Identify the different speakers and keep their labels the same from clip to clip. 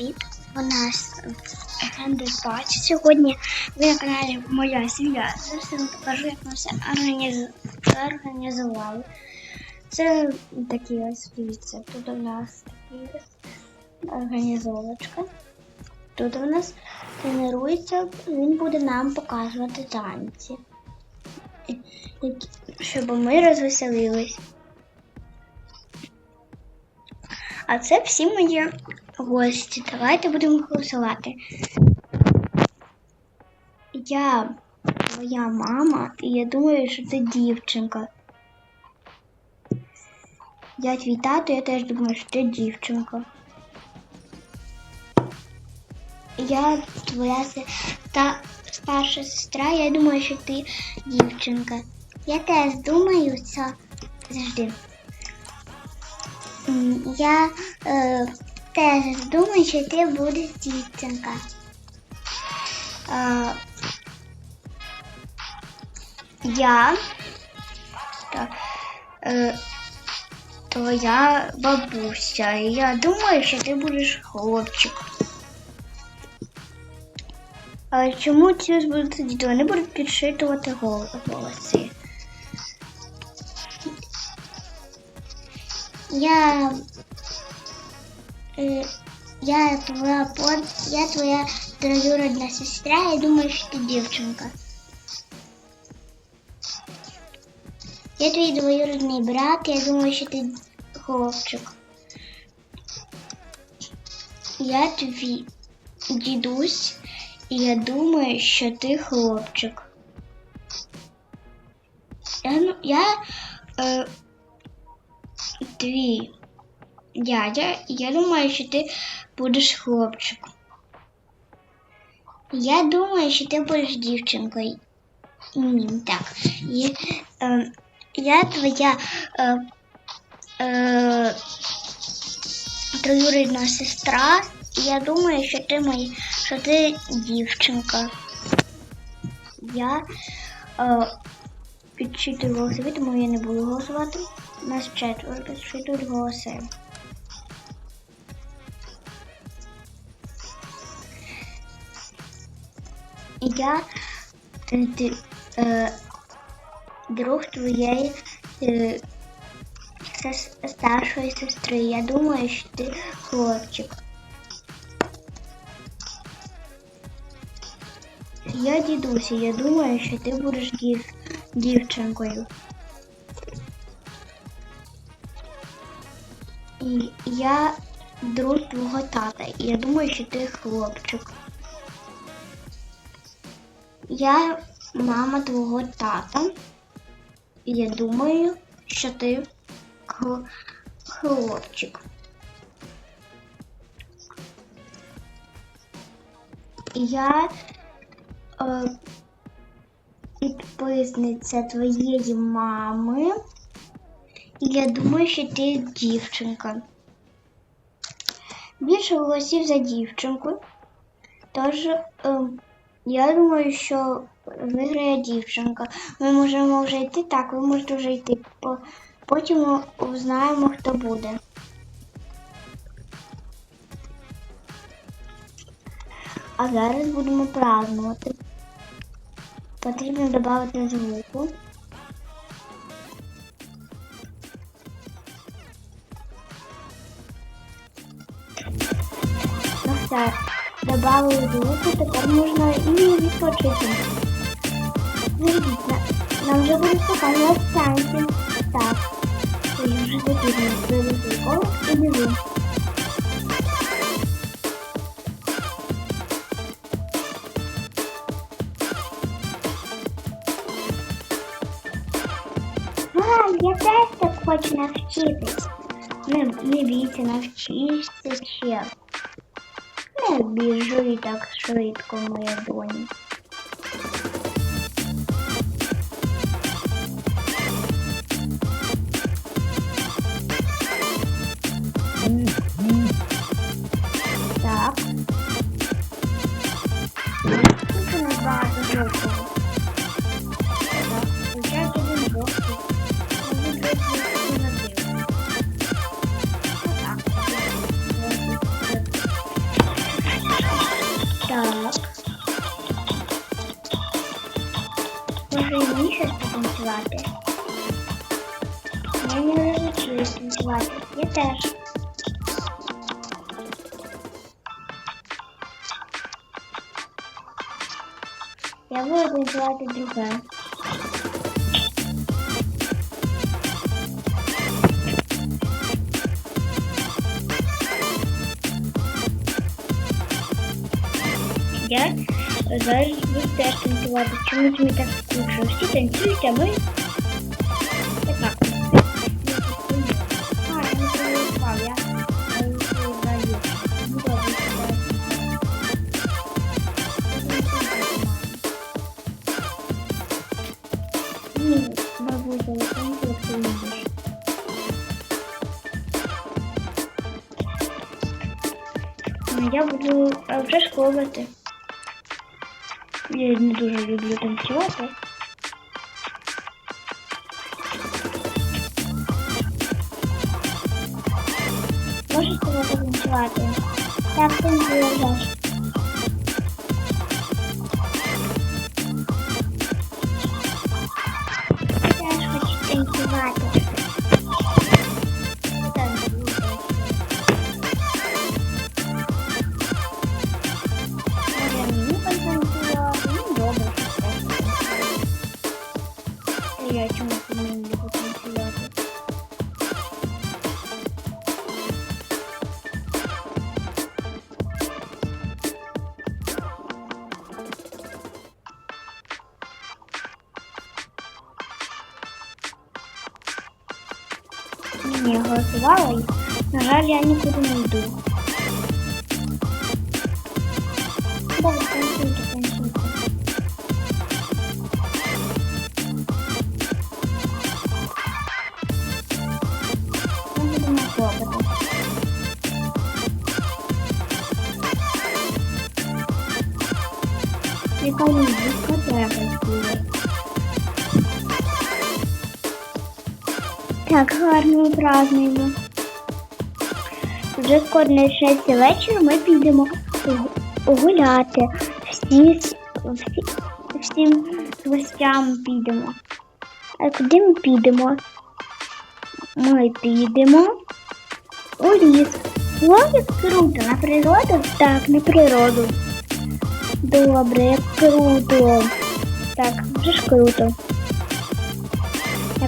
Speaker 1: привіт! Нас Гендерпач. Сьогодні ви на каналі Моя сім'я. Зараз я вам покажу, як ми все організували. Це такі ось, дивіться, тут у нас такі організовочка. Тут у нас тренується, він буде нам показувати танці. Щоб ми розвеселились. А це всі мої гості. Давайте будемо голосувати. Я твоя мама, і я думаю, що ти дівчинка. Я твій тато, я теж думаю, що ти дівчинка. Я твоя та старша сестра, я думаю, що ти дівчинка. Я теж думаю, це завжди. Я е, теж думаю, що ти будеш дівчинка. Е, я та, е, твоя бабуся. І я думаю, що ти будеш хлопчик. А чому ці будуть сидіти? Вони будуть підшитувати гол- голоси. Я. Е, я твоя под... я твоя троюродна сестра, я думаю, що ти дівчинка. Я твій двоюродний брат, я думаю, що ти хлопчик. Я твій дідусь, і я думаю, що ти хлопчик. Я, ну- я е, твій дядя, і я думаю, що ти будеш хлопчиком. Я думаю, що ти будеш дівчинкою. Ні, так. Я, е, я твоя е, е, троюрідна сестра, і я думаю, що ти мої, що ти дівчинка. Я е, підчитую голосові, тому я не буду голосувати. У нас четверо підчитують голоси. Я ти, ти, е, друг твоєї е, старшої сестри. Я думаю, що ти хлопчик. Я дідуся, я думаю, що ти будеш дів, дівчинкою. І я друг твого тата, і я думаю, що ти хлопчик. Я мама твого тата. І я думаю, що ти хлопчик. Я е, підписниця твоєї мами. І я думаю, що ти дівчинка. Більше голосів за дівчинку. Тож е, я думаю, що виграє дівчинка. Ми можемо вже йти так, ви можете вже йти. Потім узнаємо, хто буде. А зараз будемо празднувати. Потрібно додати звуку. Ну добавили звуку, тепер можна і відпочити. Дивіться, нам вже буде показувати танці. Так. І вже потрібно зробити коло і біжу. Я теж так хочу навчитись. Не, не бійся, навчишся ще. Не і так швидко, моя доня. Потанцювати? Я не розучуюсь танцювати. Я теж. Я буду танцювати друге. Я зараз буду теж танцювати. Чомусь мені так скучно. Всі танцюють, а ми я. Ну, Я буду вже школити. Я не дуже люблю танцювати. Можеш сказати танцювати? Так, танцюєш. Ні, я голосувала і, на жаль, я нікуди не йду. Давай, танцюйте, танцюйте. Ми Так, гарно празднуємо. Вже скоро на 6 вечора ми підемо гуляти. Всі, всі, всім гостям підемо. А куди ми підемо? Ми підемо у ліс. Як круто, на природу? Так, на природу. Добре, круто. Так, вже ж круто.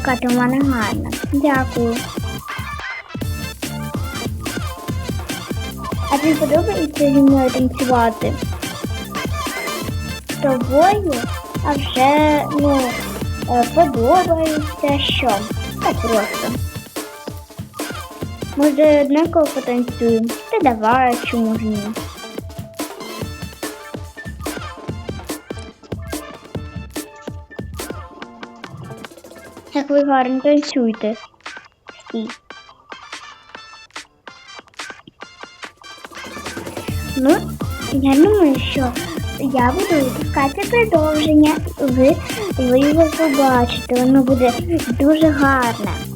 Speaker 1: Яка ти в мене гарна. Дякую. А тобі подобається зі мною танцювати? З тобою? А вже, ну, е, подобається що? Так просто. Може, однаково потанцюємо? Та давай, чому ж ні? Як ви гарно танцюєте. Стій. Ну, я думаю, що я буду випускати продовження. Ви, ви його побачите, воно буде дуже гарне.